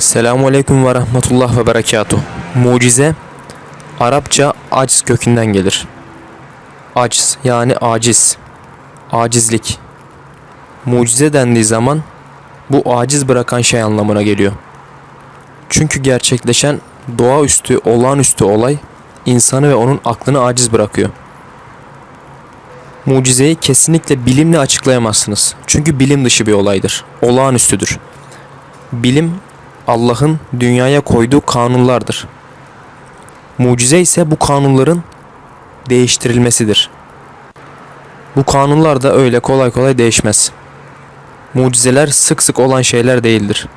Selamun Aleyküm ve Rahmetullah ve Berekatuh. Mucize, Arapça aciz kökünden gelir. Aciz yani aciz, acizlik. Mucize dendiği zaman bu aciz bırakan şey anlamına geliyor. Çünkü gerçekleşen doğaüstü, olağanüstü olay insanı ve onun aklını aciz bırakıyor. Mucizeyi kesinlikle bilimle açıklayamazsınız. Çünkü bilim dışı bir olaydır. Olağanüstüdür. Bilim Allah'ın dünyaya koyduğu kanunlardır. Mucize ise bu kanunların değiştirilmesidir. Bu kanunlar da öyle kolay kolay değişmez. Mucizeler sık sık olan şeyler değildir.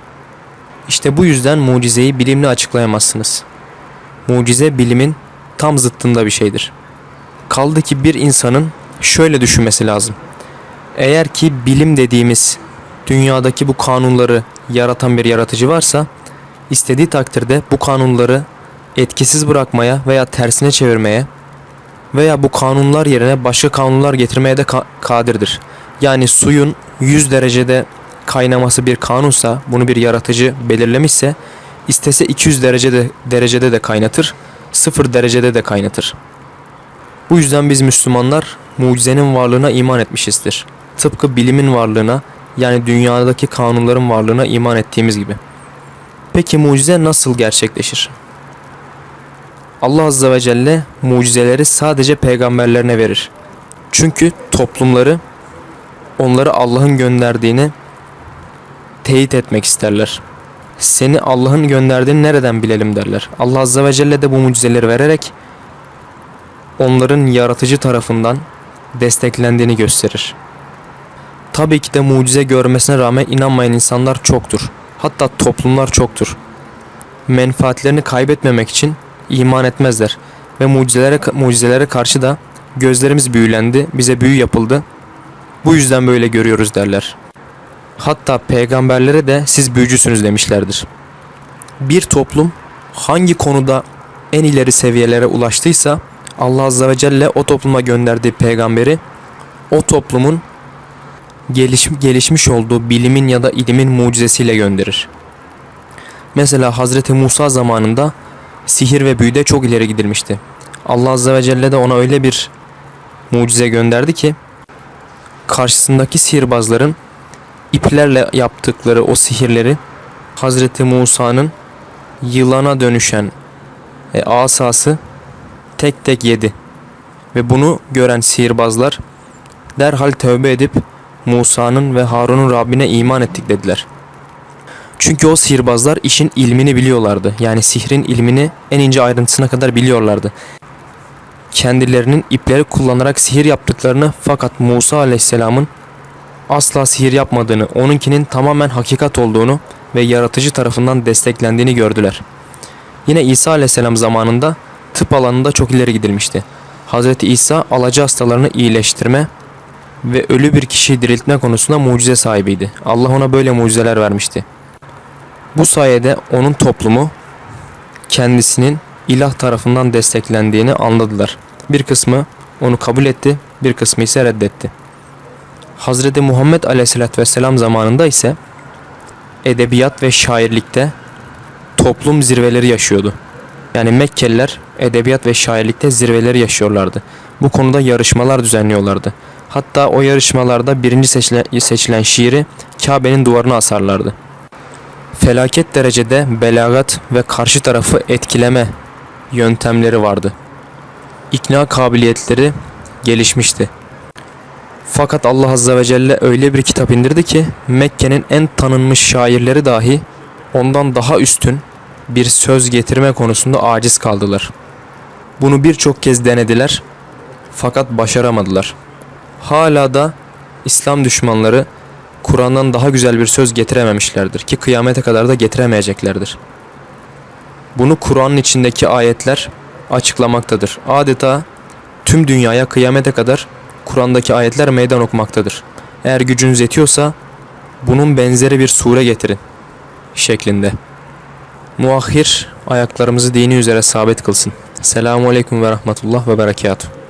İşte bu yüzden mucizeyi bilimle açıklayamazsınız. Mucize bilimin tam zıttında bir şeydir. Kaldı ki bir insanın şöyle düşünmesi lazım. Eğer ki bilim dediğimiz dünyadaki bu kanunları yaratan bir yaratıcı varsa istediği takdirde bu kanunları etkisiz bırakmaya veya tersine çevirmeye veya bu kanunlar yerine başka kanunlar getirmeye de ka- kadirdir. Yani suyun 100 derecede kaynaması bir kanunsa, bunu bir yaratıcı belirlemişse istese 200 derecede derecede de kaynatır, 0 derecede de kaynatır. Bu yüzden biz Müslümanlar mucizenin varlığına iman etmişizdir. Tıpkı bilimin varlığına yani dünyadaki kanunların varlığına iman ettiğimiz gibi. Peki mucize nasıl gerçekleşir? Allah Azze ve Celle mucizeleri sadece peygamberlerine verir. Çünkü toplumları onları Allah'ın gönderdiğini teyit etmek isterler. Seni Allah'ın gönderdiğini nereden bilelim derler. Allah Azze ve Celle de bu mucizeleri vererek onların yaratıcı tarafından desteklendiğini gösterir. Tabii ki de mucize görmesine rağmen inanmayan insanlar çoktur. Hatta toplumlar çoktur. Menfaatlerini kaybetmemek için iman etmezler ve mucizelere mucizelere karşı da gözlerimiz büyülendi, bize büyü yapıldı. Bu yüzden böyle görüyoruz derler. Hatta peygamberlere de siz büyücüsünüz demişlerdir. Bir toplum hangi konuda en ileri seviyelere ulaştıysa Allah Azze ve Celle o topluma gönderdiği peygamberi o toplumun geliş, gelişmiş olduğu bilimin ya da ilimin mucizesiyle gönderir. Mesela Hazreti Musa zamanında sihir ve büyüde çok ileri gidilmişti. Allah Azze ve Celle de ona öyle bir mucize gönderdi ki karşısındaki sihirbazların iplerle yaptıkları o sihirleri Hazreti Musa'nın yılana dönüşen e, asası tek tek yedi. Ve bunu gören sihirbazlar derhal tövbe edip Musa'nın ve Harun'un Rabbine iman ettik dediler. Çünkü o sihirbazlar işin ilmini biliyorlardı. Yani sihrin ilmini en ince ayrıntısına kadar biliyorlardı. Kendilerinin ipleri kullanarak sihir yaptıklarını fakat Musa aleyhisselamın asla sihir yapmadığını, onunkinin tamamen hakikat olduğunu ve yaratıcı tarafından desteklendiğini gördüler. Yine İsa aleyhisselam zamanında tıp alanında çok ileri gidilmişti. Hz. İsa alacı hastalarını iyileştirme ve ölü bir kişiyi diriltme konusunda mucize sahibiydi. Allah ona böyle mucizeler vermişti. Bu sayede onun toplumu kendisinin ilah tarafından desteklendiğini anladılar. Bir kısmı onu kabul etti, bir kısmı ise reddetti. Hazreti Muhammed Aleyhisselatü Vesselam zamanında ise edebiyat ve şairlikte toplum zirveleri yaşıyordu. Yani Mekkeliler edebiyat ve şairlikte zirveleri yaşıyorlardı. Bu konuda yarışmalar düzenliyorlardı. Hatta o yarışmalarda birinci seçile- seçilen şiiri Kabe'nin duvarına asarlardı. Felaket derecede belagat ve karşı tarafı etkileme yöntemleri vardı. İkna kabiliyetleri gelişmişti. Fakat Allah Azze ve Celle öyle bir kitap indirdi ki Mekke'nin en tanınmış şairleri dahi ondan daha üstün bir söz getirme konusunda aciz kaldılar. Bunu birçok kez denediler fakat başaramadılar. Hala da İslam düşmanları Kur'an'dan daha güzel bir söz getirememişlerdir ki kıyamete kadar da getiremeyeceklerdir. Bunu Kur'an'ın içindeki ayetler açıklamaktadır. Adeta tüm dünyaya kıyamete kadar Kur'an'daki ayetler meydan okumaktadır. Eğer gücünüz yetiyorsa bunun benzeri bir sure getirin şeklinde. Muahhir ayaklarımızı dini üzere sabit kılsın. Selamun Aleyküm ve Rahmetullah ve Berekatuhu.